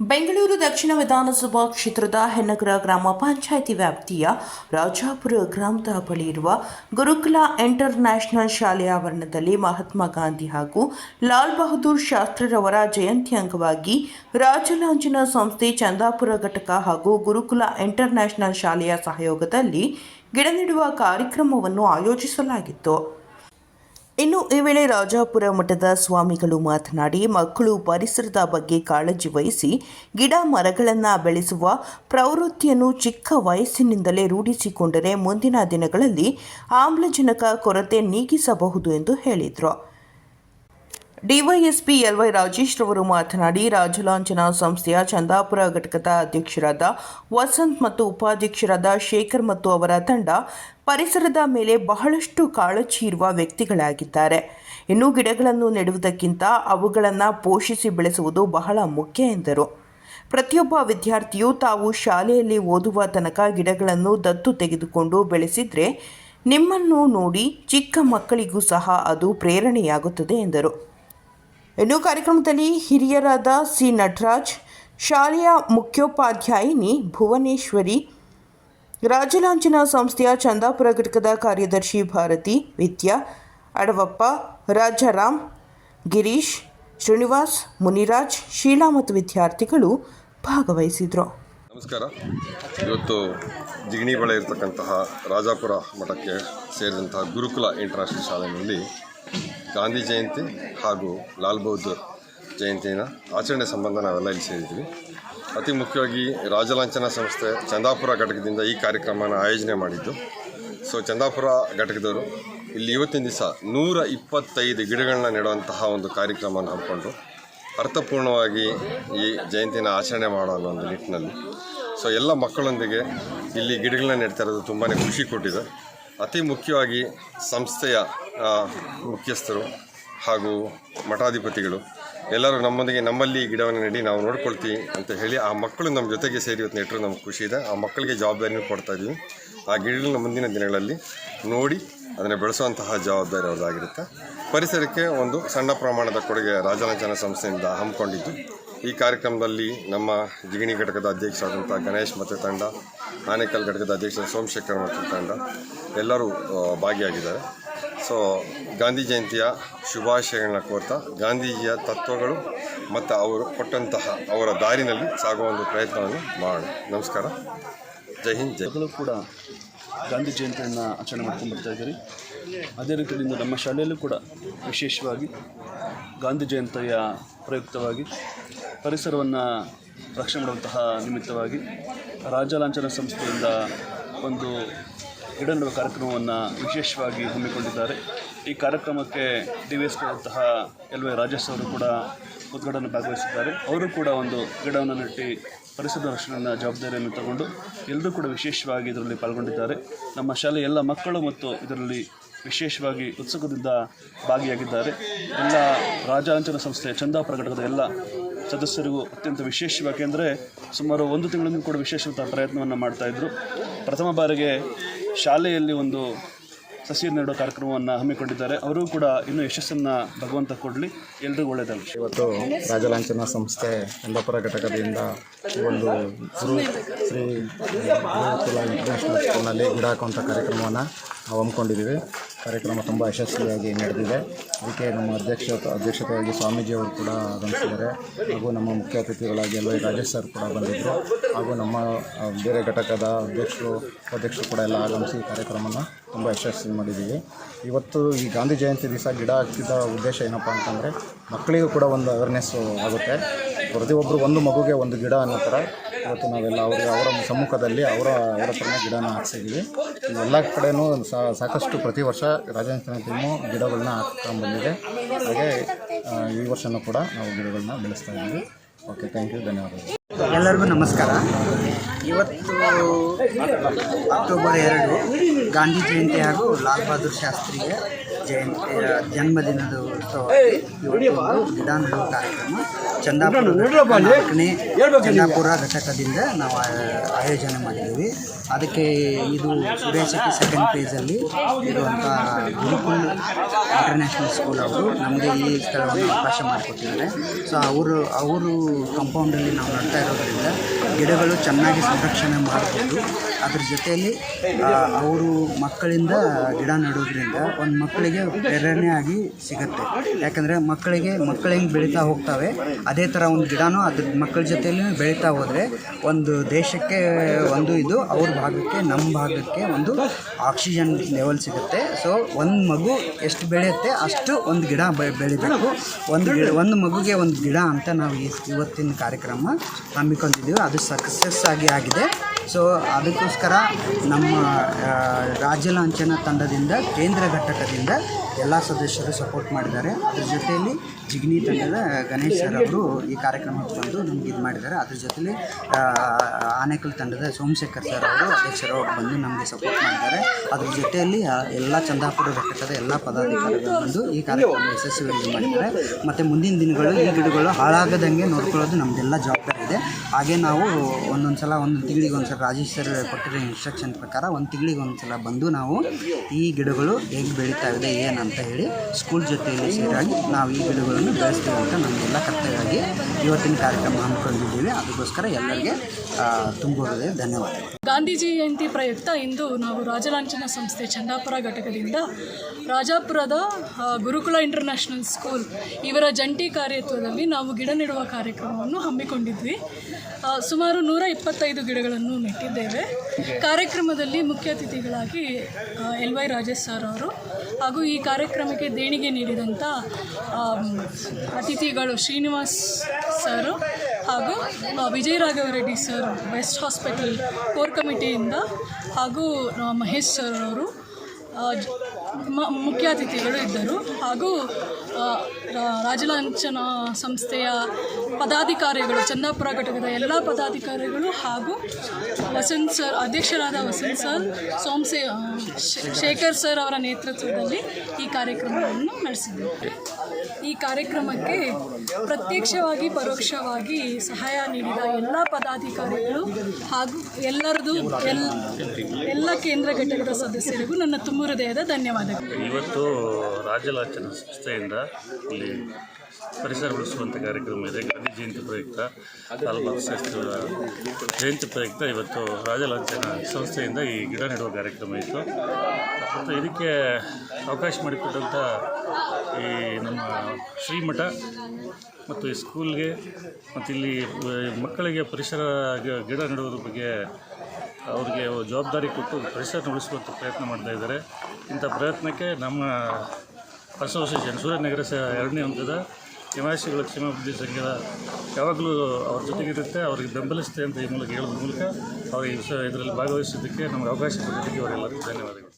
ಬೆಂಗಳೂರು ದಕ್ಷಿಣ ವಿಧಾನಸಭಾ ಕ್ಷೇತ್ರದ ಹೆನ್ನಗರ ಗ್ರಾಮ ಪಂಚಾಯಿತಿ ವ್ಯಾಪ್ತಿಯ ರಾಜಾಪುರ ಗ್ರಾಮದ ಬಳಿ ಇರುವ ಗುರುಕುಲ ಇಂಟರ್ ನ್ಯಾಷನಲ್ ಶಾಲೆಯ ಆವರಣದಲ್ಲಿ ಮಹಾತ್ಮ ಗಾಂಧಿ ಹಾಗೂ ಲಾಲ್ ಬಹದ್ದೂರ್ ಶಾಸ್ತ್ರಿರವರ ಜಯಂತಿ ಅಂಗವಾಗಿ ರಾಜಲಾಂಛನ ಸಂಸ್ಥೆ ಚಂದಾಪುರ ಘಟಕ ಹಾಗೂ ಗುರುಕುಲ ಇಂಟರ್ ನ್ಯಾಷನಲ್ ಶಾಲೆಯ ಸಹಯೋಗದಲ್ಲಿ ಗಿಡ ನೆಡುವ ಕಾರ್ಯಕ್ರಮವನ್ನು ಆಯೋಜಿಸಲಾಗಿತ್ತು. ಇನ್ನು ಈ ವೇಳೆ ರಾಜಾಪುರ ಮಠದ ಸ್ವಾಮಿಗಳು ಮಾತನಾಡಿ, ಮಕ್ಕಳು ಪರಿಸರದ ಬಗ್ಗೆ ಕಾಳಜಿ ವಹಿಸಿ, ಗಿಡ ಮರಗಳನ್ನು ಬೆಳೆಸುವ ಪ್ರವೃತ್ತಿಯನ್ನು ಚಿಕ್ಕ ವಯಸ್ಸಿನಿಂದಲೇ ರೂಢಿಸಿಕೊಂಡರೆ ಮುಂದಿನ ದಿನಗಳಲ್ಲಿ ಆಮ್ಲಜನಕ ಕೊರತೆ ನೀಗಿಸಬಹುದು ಎಂದು ಹೇಳಿದರು. ಡಿವೈಎಸ್ಪಿ ಎಲ್ವೈ ರಾಜೇಶ್ ರವರು ಮಾತನಾಡಿ, ರಾಜಲಾಂಛನ ಸಂಸ್ಥೆಯ ಚಂದಾಪುರ ಘಟಕದ ಅಧ್ಯಕ್ಷರಾದ ವಸಂತ್ ಮತ್ತು ಉಪಾಧ್ಯಕ್ಷರಾದ ಶೇಖರ್ ಮತ್ತು ಅವರ ತಂಡ ಪರಿಸರದ ಮೇಲೆ ಬಹಳಷ್ಟು ಕಾಳಜಿ ಇರುವ ವ್ಯಕ್ತಿಗಳಾಗಿದ್ದಾರೆ. ಇನ್ನು ಗಿಡಗಳನ್ನು ನೆಡುವುದಕ್ಕಿಂತ ಅವುಗಳನ್ನು ಪೋಷಿಸಿ ಬೆಳೆಸುವುದು ಬಹಳ ಮುಖ್ಯ ಎಂದರು. ಪ್ರತಿಯೊಬ್ಬ ವಿದ್ಯಾರ್ಥಿಯು ತಾವು ಶಾಲೆಯಲ್ಲಿ ಓದುವ ತನಕ ಗಿಡಗಳನ್ನು ದತ್ತು ತೆಗೆದುಕೊಂಡು ಬೆಳೆಸಿದರೆ ನಿಮ್ಮನ್ನು ನೋಡಿ ಚಿಕ್ಕ ಮಕ್ಕಳಿಗೂ ಸಹ ಅದು ಪ್ರೇರಣೆಯಾಗುತ್ತದೆ ಎಂದರು. ಇನ್ನು ಕಾರ್ಯಕ್ರಮದಲ್ಲಿ ಹಿರಿಯರಾದ ಸಿ ನಟರಾಜ್, ಶಾಲೆಯ ಮುಖ್ಯೋಪಾಧ್ಯಾಯಿನಿ ಭುವನೇಶ್ವರಿ ರಾಜಲಾಂಛನ ಸಂಸ್ಥೆಯ ಚಂದಾಪುರ ಘಟಕದ ಕಾರ್ಯದರ್ಶಿ ಭಾರತಿ, ವಿದ್ಯಾ, ಅಡವಪ್ಪ, ರಾಜಾರಾಮ್, ಗಿರೀಶ್, ಶ್ರೀನಿವಾಸ್, ಮುನಿರಾಜ್, ಶೀಲಾ ಮತ್ತು ವಿದ್ಯಾರ್ಥಿಗಳು ಭಾಗವಹಿಸಿದರು. ನಮಸ್ಕಾರ. ಇವತ್ತು ಜಿಗಣಿ ಬಳೆ ಇರತಕ್ಕಂತಹ ರಾಜಾಪುರ ಮಠಕ್ಕೆ ಸೇರಿದಂತಹ ಗುರುಕುಲ ಇಂಟರ್ನ್ಯಾಷನಲ್ ಶಾಲೆಯಲ್ಲಿ ಗಾಂಧಿ ಜಯಂತಿ ಹಾಗೂ ಲಾಲ್ ಬಹದ್ದೂರ್ ಜಯಂತಿನ ಆಚರಣೆ ಸಂಬಂಧ ನಾವೆಲ್ಲ ಇಲ್ಲಿ ಸೇರಿದ್ದೀವಿ ಅತಿ ಮುಖ್ಯವಾಗಿ ರಾಜಲಾಂಛನ ಸಂಸ್ಥೆ ಚಂದಾಪುರ ಘಟಕದಿಂದ ಈ ಕಾರ್ಯಕ್ರಮನ ಆಯೋಜನೆ ಮಾಡಿದ್ದು. ಸೊ, ಚಂದಾಪುರ ಘಟಕದವರು ಇಲ್ಲಿ ಇವತ್ತಿನ ದಿವಸ ನೂರ ಇಪ್ಪತ್ತೈದು ಗಿಡಗಳನ್ನ ನೆಡುವಂತಹ ಒಂದು ಕಾರ್ಯಕ್ರಮವನ್ನು ಹಮ್ಮಿಕೊಂಡು ಅರ್ಥಪೂರ್ಣವಾಗಿ ಈ ಜಯಂತಿನ ಆಚರಣೆ ಮಾಡೋ ಒಂದು ನಿಟ್ಟಿನಲ್ಲಿ. ಸೊ, ಎಲ್ಲ ಮಕ್ಕಳೊಂದಿಗೆ ಇಲ್ಲಿ ಗಿಡಗಳನ್ನ ನೆಡ್ತಾ ಇರೋದು ತುಂಬಾ ಖುಷಿ ಕೊಟ್ಟಿದೆ. ಅತಿ ಮುಖ್ಯವಾಗಿ ಸಂಸ್ಥೆಯ ಮುಖ್ಯಸ್ಥರು ಹಾಗೂ ಮಠಾಧಿಪತಿಗಳು. ಎಲ್ಲರೂ ನಮ್ಮೊಂದಿಗೆ ನಮ್ಮಲ್ಲಿ ಗಿಡವನ್ನು ನೆಡಿ ನಾವು ನೋಡ್ಕೊಳ್ತೀವಿ ಅಂತ ಹೇಳಿ ಆ ಮಕ್ಕಳು ನಮ್ಮ ಜೊತೆಗೆ ಸೇರಿ ಇವತ್ತು ನೆಟ್ಟರು ನಮ್ಗೆ ಖುಷಿ ಇದೆ. ಆ ಮಕ್ಕಳಿಗೆ ಜವಾಬ್ದಾರಿನೂ ಕೊಡ್ತಾ ಇದ್ದೀವಿ. ಆ ಗಿಡಗಳನ್ನ ಮುಂದಿನ ದಿನಗಳಲ್ಲಿ ನೋಡಿ ಅದನ್ನು ಬೆಳೆಸುವಂತಹ ಜವಾಬ್ದಾರಿ ಅವ್ರದ್ದಾಗಿರುತ್ತೆ. ಪರಿಸರಕ್ಕೆ ಒಂದು ಸಣ್ಣ ಪ್ರಮಾಣದ ಕೊಡುಗೆ ರಾಜರಂಜನ ಸಂಸ್ಥೆಯಿಂದ ಹಮ್ಮಿಕೊಂಡಿದ್ದು. ಈ ಕಾರ್ಯಕ್ರಮದಲ್ಲಿ ನಮ್ಮ ಜಿಗಣಿ ಘಟಕದ ಅಧ್ಯಕ್ಷರಾದಂಥ ಗಣೇಶ್ ಮತ್ತು ತಂಡ, ಆನೇಕಲ್ ಘಟಕದ ಅಧ್ಯಕ್ಷ ಸೋಮಶೇಖರ್ ಮತ್ತು ತಂಡ ಎಲ್ಲರೂ ಭಾಗಿಯಾಗಿದ್ದಾರೆ. ಸೊ ಗಾಂಧಿ ಜಯಂತಿಯ ಶುಭಾಶಯಗಳನ್ನ ಕೋರ್ತಾ ಗಾಂಧೀಜಿಯ ತತ್ವಗಳು ಮತ್ತು ಅವರು ಕೊಟ್ಟಂತಹ ಅವರ ದಾರಿನಲ್ಲಿ ಸಾಗುವ ಒಂದು ಪ್ರಯತ್ನವನ್ನು ಮಾಡೋಣ. ನಮಸ್ಕಾರ. ಜೈ ಹಿಂದ್ ಮಕ್ಕಳು ಕೂಡ ಗಾಂಧಿ ಜಯಂತಿಯನ್ನು ಆಚರಣೆ ಮಾಡ್ಕೊಂಡು ಬರ್ತಾ ಇದ್ದೀರಿ. ಅದೇ ರೀತಿಯಿಂದ ನಮ್ಮ ಶಾಲೆಯಲ್ಲೂ ಕೂಡ ವಿಶೇಷವಾಗಿ ಗಾಂಧಿ ಜಯಂತಿಯ ಪ್ರಯುಕ್ತವಾಗಿ ಪರಿಸರವನ್ನು ರಕ್ಷಣೆ ಮಾಡುವಂತಹ ನಿಮಿತ್ತವಾಗಿ ರಾಜಲಾಂಛನ ಸಂಸ್ಥೆಯಿಂದ ಒಂದು ಗಿಡ ನೆಡುವ ಕಾರ್ಯಕ್ರಮವನ್ನು ವಿಶೇಷವಾಗಿ ಹಮ್ಮಿಕೊಂಡಿದ್ದಾರೆ. ಈ ಕಾರ್ಯಕ್ರಮಕ್ಕೆ ಡಿ ವಿ ಎಸ್ ಆದಂತಹ ಎಲ್ ವೈ ರಾಜೇಶ್ ಅವರು ಕೂಡ ಉದ್ಘಾಟನೆ ಭಾಗವಹಿಸಿದ್ದಾರೆ. ಅವರು ಕೂಡ ಒಂದು ಗಿಡವನ್ನು ನೆಟ್ಟಿ ಪರಿಸರದ ರಕ್ಷಣೆಯ ಜವಾಬ್ದಾರಿಯನ್ನು ತಗೊಂಡು ಎಲ್ಲರೂ ಕೂಡ ವಿಶೇಷವಾಗಿ ಇದರಲ್ಲಿ ಪಾಲ್ಗೊಂಡಿದ್ದಾರೆ. ನಮ್ಮ ಶಾಲೆಯ ಎಲ್ಲ ಮಕ್ಕಳು ಮತ್ತು ಇದರಲ್ಲಿ ವಿಶೇಷವಾಗಿ ಉತ್ಸುಕದಿಂದ ಭಾಗಿಯಾಗಿದ್ದಾರೆ. ಎಲ್ಲ ರಾಜಾಂಚನ ಸಂಸ್ಥೆಯ ಚಂದಾಪುರ ಘಟಕದ ಎಲ್ಲ ಸದಸ್ಯರಿಗೂ ಅತ್ಯಂತ ವಿಶೇಷವಾಗಿ ಅಂದರೆ ಸುಮಾರು ಒಂದು ತಿಂಗಳಿಂದ ಕೂಡ ವಿಶೇಷವಾದ ಪ್ರಯತ್ನವನ್ನು ಮಾಡ್ತಾಯಿದ್ರು ಪ್ರಥಮ ಬಾರಿಗೆ ಶಾಲೆಯಲ್ಲಿ ಒಂದು ಸಸಿ ನೆಡುವ ಕಾರ್ಯಕ್ರಮವನ್ನು ಹಮ್ಮಿಕೊಂಡಿದ್ದಾರೆ. ಅವರು ಕೂಡ ಇನ್ನೂ ಯಶಸ್ಸನ್ನು ಭಗವಂತ ಕೊಡಲಿ. ಎಲ್ರಿಗೂ ಒಳ್ಳೆಯದಲ್ಲ. ಇವತ್ತು ರಾಜಲಾಂಛನ ಸಂಸ್ಥೆ ಕುಂದಾಪುರ ಘಟಕದಿಂದ ಒಂದು ಗುರು ಶ್ರೀ ಇಂಟರ್ನ್ಯಾಷನಲ್ ಸ್ಕೂಲ್ನಲ್ಲಿ ಗಿಡ ಹಾಕುವಂಥ ಕಾರ್ಯಕ್ರಮವನ್ನು ಹಮ್ಮಿಕೊಂಡಿದ್ದೀವಿ. ಕಾರ್ಯಕ್ರಮ ತುಂಬ ಯಶಸ್ವಿಯಾಗಿ ನಡೆದಿದೆ. ಅದಕ್ಕೆ ನಮ್ಮ ಅಧ್ಯಕ್ಷ ಅಧ್ಯಕ್ಷತೆಯಾಗಿ ಸ್ವಾಮೀಜಿಯವರು ಕೂಡ ಆಗಮಿಸಿದ್ದಾರೆ. ಹಾಗೂ ನಮ್ಮ ಮುಖ್ಯ ಅತಿಥಿಗಳಾಗಿ ಎಲ್ ರಾಜೇಶ್ ಸರ್ ಕೂಡ ಬಂದಿದ್ದರು ಹಾಗೂ ನಮ್ಮ ಬೇರೆ ಘಟಕದ ಅಧ್ಯಕ್ಷರು, ಉಪಾಧ್ಯಕ್ಷರು ಕೂಡ ಎಲ್ಲ ಆಗಮಿಸಿ ಕಾರ್ಯಕ್ರಮನ ತುಂಬ ಯಶಸ್ವಿ ಮಾಡಿದ್ದೀವಿ. ಇವತ್ತು ಈ ಗಾಂಧಿ ಜಯಂತಿ ದಿವಸ ಗಿಡ ಹಾಕಿದ ಉದ್ದೇಶ ಏನಪ್ಪ ಅಂತಂದರೆ ಮಕ್ಕಳಿಗೂ ಕೂಡ ಒಂದು ಅವೇರ್ನೆಸ್ಸು ಆಗುತ್ತೆ. ಪ್ರತಿಯೊಬ್ಬರು ಒಂದು ಮಗುಗೆ ಒಂದು ಗಿಡ ಅನ್ನೋ ಥರ ಇವತ್ತು ನಾವೆಲ್ಲ ಅವ್ರಿಗೆ ಅವರ ಸಮ್ಮುಖದಲ್ಲಿ ಅವರ ಅವರ ಹತ್ರನೇ ಗಿಡನ ಹಾಕ್ಸಿದ್ದೀವಿ ಎಲ್ಲ ಕಡೆಯೂ ಸಾಕಷ್ಟು ಪ್ರತಿ ವರ್ಷ ರಾಜಾಂಜನ ಟೀಮು ಗಿಡಗಳನ್ನ ಹಾಕ್ಕೊಂಡು ಬಂದಿದೆ. ಹಾಗೆ ಈ ವರ್ಷನೂ ಕೂಡ ನಾವು ಗಿಡಗಳನ್ನ ಬೆಳೆಸ್ತಾ ಇದ್ದೀವಿ. ಓಕೆ, ಥ್ಯಾಂಕ್ ಯು, ಧನ್ಯವಾದಗಳು. ಎಲ್ಲರಿಗೂ ನಮಸ್ಕಾರ. ಇವತ್ತು ಅಕ್ಟೋಬರ್ ಎರಡು ಗಾಂಧಿ ಜಯಂತಿ ಹಾಗೂ ಲಾಲ್ ಬಹದ್ದೂರ್ ಶಾಸ್ತ್ರಿಯ ಜಯಂತಿ ಜನ್ಮದಿನದ ಕಾರ್ಯಕ್ರಮ. ಚಂದಾಪುರ ನಾಲ್ಕನೇ ಚಂದಾಪುರ ಘಟಕದಿಂದ ನಾವು ಆಯೋಜನೆ ಮಾಡಿದ್ದೀವಿ. ಅದಕ್ಕೆ ಇದು ಸುರೇಶಕ್ಕೆ ಸೆಕೆಂಡ್ ಫೇಸಲ್ಲಿ ಇರುವಂಥ ಗುರುಕುಲ್ ಇಂಟರ್ನ್ಯಾಷನಲ್ ಸ್ಕೂಲ್ ಅವರು ನಮಗೆ ಈ ಸ್ಥಳವನ್ನು ಅವಕಾಶ ಮಾಡಿಕೊಟ್ಟಿದ್ದಾರೆ. ಸೊ ಅವರು ಅವರು ಕಂಪೌಂಡಲ್ಲಿ ನಾವು ನಡ್ತಾ ಇರೋದರಿಂದ ಗಿಡಗಳು ಚೆನ್ನಾಗಿ ಸಂರಕ್ಷಣೆ ಮಾಡಬಹುದು ಅದ್ರ ಜೊತೆಯಲ್ಲಿ ಅವರು ಮಕ್ಕಳಿಂದ ಗಿಡ ನೆಡೋದ್ರಿಂದ ಒಂದು ಮಕ್ಕಳಿಗೆ ಪ್ರೇರಣೆ ಆಗಿ ಸಿಗುತ್ತೆ. ಯಾಕಂದರೆ ಮಕ್ಕಳಿಗೆ, ಮಕ್ಕಳು ಹೆಂಗೆ ಬೆಳೀತಾ ಹೋಗ್ತವೆ, ಅದೇ ಥರ ಒಂದು ಗಿಡನೂ ಅದ್ರ ಮಕ್ಕಳ ಜೊತೆಯಲ್ಲಿ ಬೆಳೀತಾ ಹೋದರೆ ಒಂದು ದೇಶಕ್ಕೆ ಒಂದು ಇದು, ಅವ್ರ ಭಾಗಕ್ಕೆ ನಮ್ಮ ಭಾಗಕ್ಕೆ ಒಂದು ಆಕ್ಸಿಜನ್ ಲೆವೆಲ್ ಸಿಗುತ್ತೆ. ಸೊ, ಒಂದು ಮಗು ಎಷ್ಟು ಬೆಳೆಯುತ್ತೆ ಅಷ್ಟು ಒಂದು ಗಿಡ ಬೆಳಿಬೇಕು. ಒಂದು ಗಿಡ, ಒಂದು ಮಗುಗೆ ಒಂದು ಗಿಡ ಅಂತ ನಾವು ಇವತ್ತಿನ ಕಾರ್ಯಕ್ರಮ ಹಮ್ಮಿಕೊಂಡಿದ್ದೀವಿ. ಅದು ಸಕ್ಸಸ್ ಆಗಿ ಆಗಿದೆ. ಸೊ ಅದಕ್ಕೋಸ್ಕರ ನಮ್ಮ ರಾಜ್ಯ ಲಾಂಛನ ತಂಡದಿಂದ, ಕೇಂದ್ರ ಘಟಕದಿಂದ ಎಲ್ಲ ಸದಸ್ಯರು ಸಪೋರ್ಟ್ ಮಾಡಿದ್ದಾರೆ. ಅದ್ರ ಜೊತೆಯಲ್ಲಿ ಜಿಗ್ನಿ ತಂಡದ ಗಣೇಶ್ ಸರ್ ಅವರು ಈ ಕಾರ್ಯಕ್ರಮಕ್ಕೆ ಬಂದು ನಮ್ಗೆ ಇದು ಮಾಡಿದ್ದಾರೆ. ಅದ್ರ ಜೊತೆಲಿ ಆನೇಕಲ್ ತಂಡದ ಸೋಮಶೇಖರ್ ಸರ್ ಅವರು ಅಧ್ಯಕ್ಷರು ಬಂದು ನಮಗೆ ಸಪೋರ್ಟ್ ಮಾಡಿದ್ದಾರೆ. ಅದ್ರ ಜೊತೆಯಲ್ಲಿ ಎಲ್ಲ ಚಂದಾಪುರ ಘಟಕದ ಎಲ್ಲ ಪದಾಧಿಕಾರಿಗಳು ಬಂದು ಈ ಕಾರ್ಯಕ್ರಮ ಯಶಸ್ವಿಯಾಗಿ ಮಾಡಿದ್ದಾರೆ. ಮತ್ತು ಮುಂದಿನ ದಿನಗಳು ಈ ಗಿಡಗಳು ಹಾಳಾಗದಂಗೆ ನೋಡ್ಕೊಳ್ಳೋದು ನಮ್ಮದೆಲ್ಲ ಜವಾಬ್ದಾರಿ. ಇದೆ. ಹಾಗೆ ನಾವು ಒಂದೊಂದು ಸಲ ಒಂದು ತಿಂಗಳಿಗೆ ಒಂದು ಸಲ ರಾಜೇಶ್ ಸರ್ ಕೊಟ್ಟಿರೋ ಇನ್ಸ್ಟ್ರಕ್ಷನ್ ಪ್ರಕಾರ ಒಂದು ತಿಂಗಳಿಗೆ ಒಂದು ಸಲ ಬಂದು ನಾವು ಈ ಗಿಡಗಳು ಹೇಗೆ ಬೆಳೀತಾ ಇದೆ ಏನಂತ ಹೇಳಿ ಸ್ಕೂಲ್ ಜೊತೆಯಲ್ಲಿ ಸೇರಾಗಿ ನಾವು ಈ ಗಿಡಗಳನ್ನು ಬೆಳೆಸ್ತೀವಿ ಅಂತ ನಮಗೆಲ್ಲ ಕರ್ತವ್ಯವಾಗಿ ಇವತ್ತಿನ ಕಾರ್ಯಕ್ರಮ ಹಮ್ಮಿಕೊಂಡಿದ್ದೀವಿ. ಅದಕ್ಕೋಸ್ಕರ ಎಲ್ಲರಿಗೆ ಆ, ತುಂಬ ಹೃದಯ ಧನ್ಯವಾದಗಳು. ಗಾಂಧೀಜಿ ಜಯಂತಿ ಪ್ರಯುಕ್ತ ಇಂದು ನಾವು ರಾಜಲಾಂಛನ ಸಂಸ್ಥೆ ಚಂದಾಪುರ ಘಟಕದಿಂದ ರಾಜಾಪುರದ ಗುರುಕುಲ ಇಂಟರ್ನ್ಯಾಷನಲ್ ಸ್ಕೂಲ್ ಇವರ ಜಂಟಿ ಕಾರ್ಯತ್ವದಲ್ಲಿ ನಾವು ಗಿಡ ನೆಡುವ ಕಾರ್ಯಕ್ರಮವನ್ನು ಹಮ್ಮಿಕೊಂಡಿದ್ವಿ. ಸುಮಾರು ನೂರ ಇಪ್ಪತ್ತೈದು ಗಿಡಗಳನ್ನು ನೆಟ್ಟಿದ್ದೇವೆ. ಕಾರ್ಯಕ್ರಮದಲ್ಲಿ ಮುಖ್ಯ ಅತಿಥಿಗಳಾಗಿ ಎಲ್ ವೈ ರಾಜೇಶ್ ಸರ್ ಅವರು ಹಾಗೂ ಈ ಕಾರ್ಯಕ್ರಮಕ್ಕೆ ದೇಣಿಗೆ ನೀಡಿದಂಥ ಅತಿಥಿಗಳು ಶ್ರೀನಿವಾಸ್ ಸರ್ ಹಾಗೂ Vijaya Raghava Reddy sir, west hospital core ಕಮಿಟಿಯಿಂದ ಹಾಗೂ ಮಹೇಶ್ ಸರ್ ಅವರು ಮುಖ್ಯ ಅತಿಥಿಗಳು ಇದ್ದರು. ಹಾಗೂ ರಾಜಲಾಂಛನ ಸಂಸ್ಥೆಯ ಪದಾಧಿಕಾರಿಗಳು, ಚಂದಾಪುರ ಘಟಕದ ಎಲ್ಲ ಪದಾಧಿಕಾರಿಗಳು ಹಾಗೂ ವಸಂತ್ ಸರ್, ಅಧ್ಯಕ್ಷರಾದ Vasant sir Somashekhar sir ಅವರ ನೇತೃತ್ವದಲ್ಲಿ ಈ ಕಾರ್ಯಕ್ರಮವನ್ನು ನಡೆಸಿದ್ದೇವೆ ಈ ಕಾರ್ಯಕ್ರಮಕ್ಕೆ ಪ್ರತ್ಯಕ್ಷವಾಗಿ, ಪರೋಕ್ಷವಾಗಿ ಸಹಾಯ ನೀಡಿದ ಎಲ್ಲ ಪದಾಧಿಕಾರಿಗಳು ಹಾಗೂ ಎಲ್ಲರದು ಎಲ್, ಎಲ್ಲ ಕೇಂದ್ರ ಘಟಕದ ಸದಸ್ಯರಿಗೂ ನನ್ನ ತುಂಬ ಹೃದಯದ ಧನ್ಯವಾದಗಳು. ಇವತ್ತು ರಾಜಲಾಚನ ಸಂಸ್ಥೆಯಿಂದ ಇಲ್ಲಿ ಪರಿಸರ ಉಳಿಸುವಂಥ ಕಾರ್ಯಕ್ರಮ ಇದೆ. ಗಾಂಧಿ ಜಯಂತಿ ಪ್ರಯುಕ್ತ ಲಾಲ್ ಬಹದ್ದೂರ್ ಶಾಸ್ತ್ರಿಯವರ ಜಯಂತಿ ಪ್ರಯುಕ್ತ ಇವತ್ತು ರಾಜಲಾಚನ ಸಂಸ್ಥೆಯಿಂದ ಈ ಗಿಡ ನೆಡುವ ಕಾರ್ಯಕ್ರಮ ಇತ್ತು. ಮತ್ತು ಇದಕ್ಕೆ ಅವಕಾಶ ಮಾಡಿಕೊಟ್ಟಂಥ ಈ ನಮ್ಮ ಶ್ರೀಮಠ ಮತ್ತು ಈ ಸ್ಕೂಲ್ಗೆ ಮತ್ತು ಇಲ್ಲಿ ಮಕ್ಕಳಿಗೆ ಪರಿಸರ ಗಿಡ ನೆಡುವುದ್ರ ಬಗ್ಗೆ ಅವ್ರಿಗೆ ಜವಾಬ್ದಾರಿ ಕೊಟ್ಟು ಪರಿಸರ ಉಳಿಸುವಂಥ ಪ್ರಯತ್ನ ಮಾಡ್ತಾ ಇದ್ದಾರೆ. ಇಂಥ ಪ್ರಯತ್ನಕ್ಕೆ ನಮ್ಮ ಅಸೋಸಿಯೇಷನ್ ಸೂರ್ಯನಗರ ಸ ಎರಡನೇ ಹಂತದ ನಿವಾಸಿಗಳ ಕ್ಷೇಮಾಭಿವೃದ್ಧಿ ಸಂಘದ ಯಾವಾಗಲೂ ಅವ್ರ ಜೊತೆಗಿರುತ್ತೆ ಅವ್ರಿಗೆ ಬೆಂಬಲಿಸುತ್ತೆ ಅಂತ ಈ ಮೂಲಕ ಹೇಳೋದ್ರ ಮೂಲಕ ಅವ್ರಿಗೆ ಇದರಲ್ಲಿ ಭಾಗವಹಿಸೋದಕ್ಕೆ ನಮಗೆ ಅವಕಾಶ ಕೊಟ್ಟಿದ್ದಕ್ಕೆ ಅವರೆಲ್ಲರಿಗೂ ಧನ್ಯವಾದಗಳು.